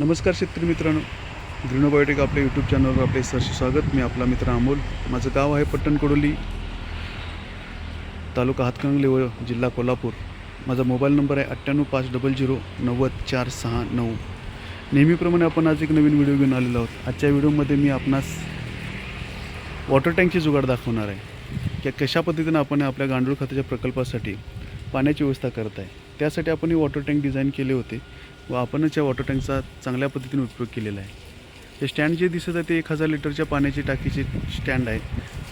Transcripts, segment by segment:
नमस्कार शेतकरी मित्रांनो. ग्रीनोबायोटिक आपल्या यूट्यूब चॅनलवर आपले सरसे स्वागत. मी आपला मित्र अमोल. माझं गाव आहे पट्टण कोडोली तालुका हातकणंगले व जिल्हा कोल्हापूर. माझा मोबाईल नंबर आहे अठ्ठ्याण्णव पाच डबल झिरो नव्वद चार सहा नऊ. नेहमीप्रमाणे आपण आज एक नवीन व्हिडिओ घेऊन आलेलो आहोत. आजच्या व्हिडिओमध्ये मी आपणास वॉटर टँकची जुगाड दाखवणार आहे. की कशा पद्धतीनं आपण आपल्या गांडूळ खताच्या प्रकल्पासाठी पाण्याची व्यवस्था करत आहे. त्यासाठी आपण ही वॉटर टँक डिझाईन केले होते. व आपणच या वॉटर टँकचा चांगल्या पद्धतीने उपयोग केलेला आहे. हे स्टँड जे दिसत आहे ते एक हजार लिटरच्या पाण्याची टाकीचे स्टँड आहे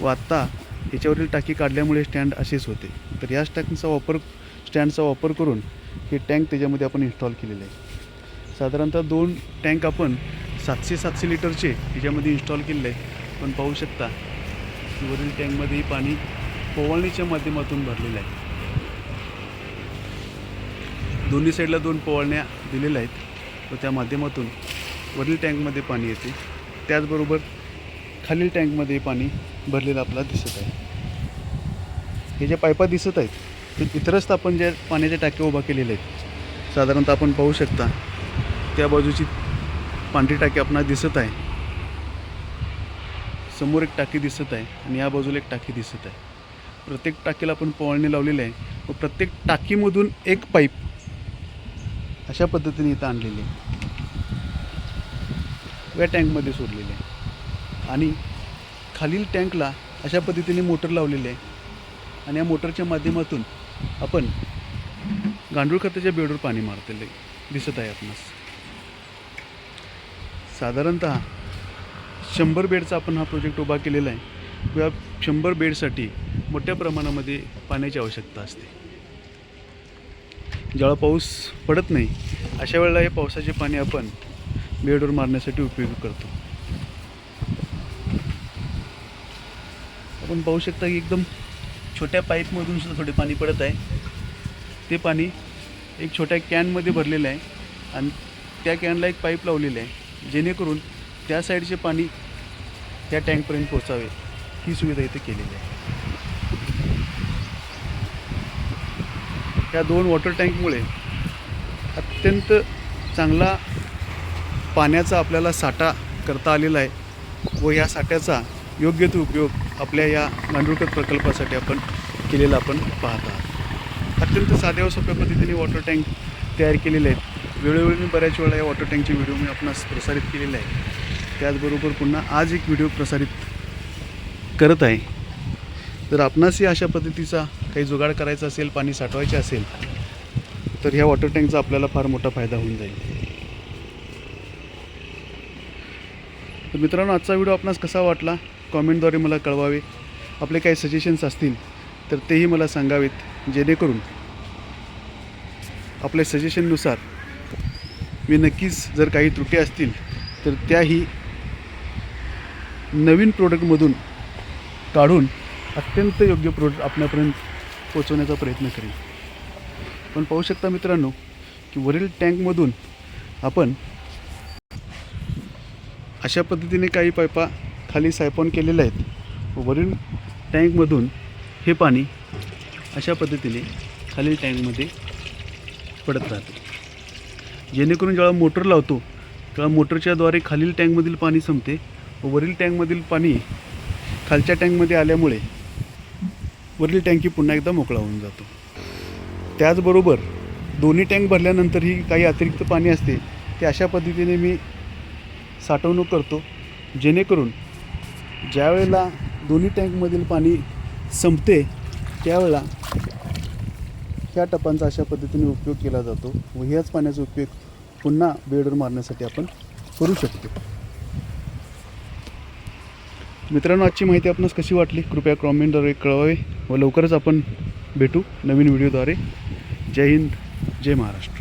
व आत्ता याच्यावरील टाकी काढल्यामुळे स्टँड असेच होते. तर या टँकचा वापर स्टँडचा वापर करून हे टँक त्याच्यामध्ये आपण इन्स्टॉल केलेले आहे. साधारणतः दोन टँक आपण सातशे सातशे लिटरचे त्याच्यामध्ये इन्स्टॉल केलेले आहे. पण पाहू शकता की वरील टँकमध्येही पाणी पोवाळणीच्या माध्यमातून भरलेलं आहे. दोन्ही साईडला दोन पोवळण्या दिलेल्या आहेत. व त्या माध्यमातून वरील टँकमध्ये पाणी येते. त्याचबरोबर खालील टँकमध्ये पाणी भरलेलं आपल्याला दिसत आहे. हे ज्या पायपा दिसत आहेत ते इतरच आपण ज्या पाण्याच्या टाक्या उभा केलेल्या आहेत साधारणतः आपण पाहू शकता त्या बाजूची पांढरी टाकी आपणाला दिसत आहे. समोर एक टाकी दिसत आहे आणि या बाजूला एक टाकी दिसत आहे. प्रत्येक टाकीला आपण पोवळणी लावलेली आहे. व प्रत्येक टाकीमधून एक पाईप अशा पद्धतीने इथं आणलेली आहे? या टँकमध्ये सोडलेले आहे. आणि खालील टँकला अशा पद्धतीने मोटर लावलेली आहे. आणि या मोटरच्या माध्यमातून आपण गांडूळ खताच्या बेडवर पाणी मारलेले दिसत आहे आपणास. साधारणतः शंभर बेडचा आपण हा प्रोजेक्ट उभा केलेला आहे. या शंभर बेडसाठी मोठ्या प्रमाणामध्ये पाण्याची आवश्यकता असते. जेव्हा पाऊस पडत नाही अशा वेळेला हे पावसाचे पाणी आपण बेडवर मारण्यासाठी उपयोग करतो. आपण पाहू शकता की एकदम छोट्या पाईपमधून सुद्धा थोडे पाणी पडत आहे. ते पाणी एक छोट्या कॅनमध्ये भरलेलं आहे आणि त्या कॅनला एक पाईप लावलेलं आहे जेणेकरून त्या साईडचे पाणी त्या टँकपर्यंत पोचावे ही सुविधा इथे केलेली आहे. या दोन वॉटर टँकमुळे अत्यंत चांगला पाण्याचा आपल्याला साठा करता आलेला आहे व या साठ्याचा योग्य तो उपयोग आपल्या या गांडूळखत प्रकल्पासाठी आपण केलेला आपण पाहत आहात. अत्यंत साध्या व सोप्या पद्धतीने वॉटर टँक तयार केलेले आहेत. वेळोवेळी मी बऱ्याच वेळा या वॉटर टँकचे व्हिडिओ मी आपणास प्रसारित केलेले आहे त्याचबरोबर पुन्हा आज एक व्हिडिओ प्रसारित करत आहे. जर आपणासही अशा पद्धतीचा काही जुगाड करायचा असेल पाणी साठवायचे असेल तर ह्या वॉटर टँकचा आपल्याला फार मोठा फायदा होऊन जाईल. तर मित्रांनो आजचा व्हिडिओ आपणास कसा वाटला? कॉमेंटद्वारे मला कळवावे. आपले काही सजेशन्स असतील तर तेही मला सांगावेत जेणेकरून आपल्या सजेशननुसार मी नक्कीच जर काही त्रुटी असतील तर त्याही नवीन प्रोडक्टमधून काढून अत्यंत योग्य प्रोडक्ट आपल्यापर्यंत पोचवण्याचा प्रयत्न करेन. पण पाहू शकता मित्रांनो की वरील टँकमधून आपण अशा पद्धतीने काही पायपा खाली सायपॉन केलेल्या आहेत. व वरील टँकमधून हे पाणी अशा पद्धतीने खालील टँकमध्ये पडत राहते. जेणेकरून जेव्हा मोटर लावतो तेव्हा मोटरच्याद्वारे खालील टँकमधील पाणी संपते व वरील टँकमधील पाणी खालच्या टँकमध्ये आल्यामुळे वरील टँकी पुन्हा एकदा मोकळा होऊन जातो. त्याचबरोबर दोन्ही टँक भरल्यानंतरही काही अतिरिक्त पाणी असते ते अशा पद्धतीने मी साठवणूक करतो जेणेकरून ज्यावेळेला दोन्ही टँकमधील पाणी संपते त्यावेळेला ह्या टपांचा अशा पद्धतीने उपयोग केला जातो व ह्याच पाण्याचा उपयोग पुन्हा बेडवर मारण्यासाठी आपण करू शकतो. मित्रांनो आजची माहिती आपणास कशी वाटली? कृपया कॉमेंटद्वारे कळवावे व लवकरच आपण भेटू नवीन व्हिडिओद्वारे. जय हिंद जय महाराष्ट्र.